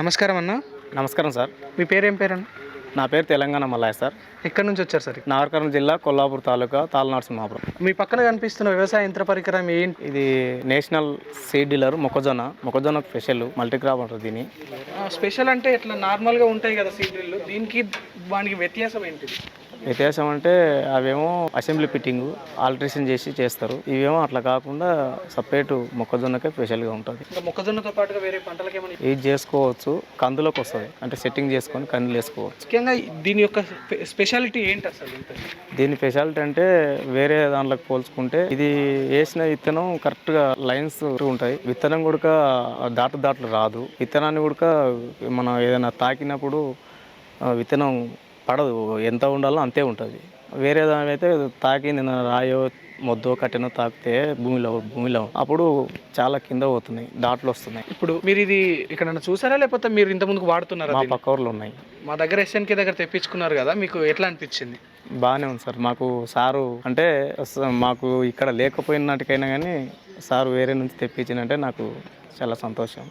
నమస్కారం అన్న. నమస్కారం సార్. మీ పేరేం పేరన్న నా పేరు తెలంగాణ మల్లయ్య సార్. ఎక్కడి నుంచి వచ్చారు సార్ నాగర్కర్నూలు జిల్లా కొల్లాపూర్ తాలూకా తాళనాడు మీ పక్కన కనిపిస్తున్న వ్యవసాయ యంత్ర పరికరం ఏంటి ఇది నేషనల్ సీడ్ డీలర్ మొక్కజొన్న మొక్కజొన్న స్పెషల్ మల్టీ క్రాప్ అంటారు దీన్ని. స్పెషల్ అంటే ఇట్లా నార్మల్గా ఉంటాయి కదా సీడ్రిల్లు దీనికి వానికి వ్యత్యాసం ఏంటిది? వ్యత్యాసం అంటే అవేమో అసెంబ్లీ ఫిట్టింగ్ ఆల్ట్రేషన్ చేసి చేస్తారు. ఇవేమో అట్లా కాకుండా సపరేట్ మొక్కజొన్నకే స్పెషల్గా ఉంటుంది. మొక్కజొన్నతో పాటుగా వేరే పంటలకు ఏమైనా ఇది చేసుకోవచ్చు కందులోకి వస్తుంది. అంటే సెట్టింగ్ చేసుకొని కందులు వేసుకోవచ్చు. ముఖ్యంగా దీని యొక్క స్పె- స్పెషాలిటీ ఏంటి అసలు? దీని స్పెషాలిటీ అంటే వేరే దాంట్లోకి పోల్చుకుంటే ఇది వేసిన విత్తనం కరెక్ట్గా లైన్స్ ఉంటాయి. విత్తనం కూడా దాటు దాట్లు రాదు. విత్తనాన్ని కూడా మనం ఏదైనా తాకినప్పుడు విత్తనం పడదు ఎంత ఉండాలో అంతే ఉంటుంది. వేరే దాని అయితే తాకి నేను రాయో మొద్దో కట్టెనో తాకితే భూమిలో భూమిలో. అప్పుడు చాలా కింద పోతున్నాయి దాట్లు వస్తున్నాయి. ఇప్పుడు మీరు ఇది ఇక్కడ చూసారా? లేకపోతే మీరు ఇంత ముందుకు వాడుతున్నారా మా? పక్క ఊర్లో ఉన్నాయి. మా దగ్గర ఎస్ఎన్కే దగ్గర తెప్పించుకున్నారు కదా మీకు ఎట్లా అనిపించింది? బాగానే ఉంది సార్. మాకు సారు అంటే మాకు ఇక్కడ లేకపోయినట్టుకైనా కానీ సారు వేరే నుంచి తెప్పించినంటే నాకు చాలా సంతోషం.